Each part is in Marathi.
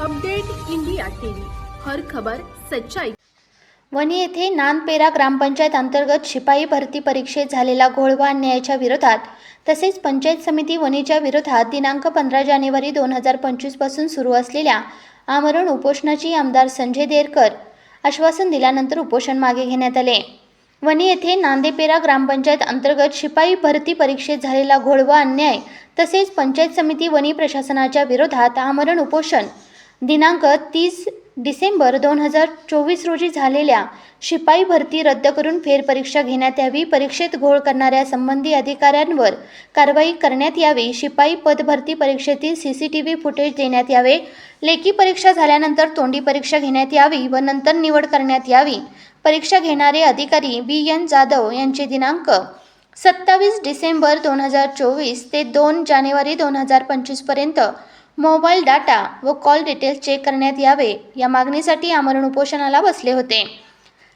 Update India TV. हर खबर सच्चाई. वणी येथे नानपेरा ग्रामपंचायत अंतर्गत शिपाई भरती परीक्षेत झालेला घोळवा अन्यायाच्या विरोधात तसेच पंचायत समिती वणीच्या विरोधात दिनांक पंधरा जानेवारी दोन हजार पंचवीसपासून सुरू असलेल्या आमरण उपोषणाची आमदार संजय देरकर आश्वासन दिल्यानंतर उपोषण मागे घेण्यात आले. वणी येथे नांदेपेरा ग्रामपंचायत अंतर्गत शिपाई भरती परीक्षेत झालेला घोळवा अन्याय तसेच पंचायत समिती वणी प्रशासनाच्या विरोधात आमरण उपोषण दिनांक तीस डिसेंबर दोन हजार चोवीस रोजी झालेल्या शिपाई भरती रद्द करून फेरपरीक्षा घेण्यात यावी परीक्षेत घोळ करणाऱ्या संबंधी अधिकाऱ्यांवर कारवाई करण्यात यावी शिपाई पदभरती परीक्षेतील C C T V footage देण्यात यावे लेखी परीक्षा झाल्यानंतर तोंडी परीक्षा घेण्यात यावी व नंतर निवड करण्यात यावी. परीक्षा घेणारे अधिकारी बी एन जाधव यांचे दिनांक सत्तावीस डिसेंबर दोन हजार चोवीस ते दोन जानेवारी दोन हजार पंचवीसपर्यंत मोबाईल डाटा व कॉल डिटेल्स चेक करण्यात यावे या मागणीसाठी आमरण उपोषणाला बसले होते.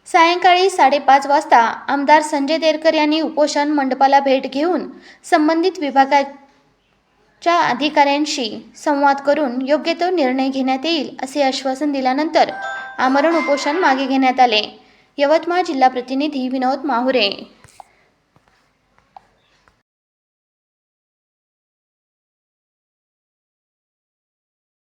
सायंकाळी साडेपाच वाजता आमदार संजय देरकर यांनी उपोषण मंडपाला भेट घेऊन संबंधित विभागाच्या अधिकाऱ्यांशी संवाद करून योग्य तो निर्णय घेण्यात येईल असे आश्वासन दिल्यानंतर आमरण उपोषण मागे घेण्यात आले. यवतमाळ जिल्हा प्रतिनिधी विनोद माहुरे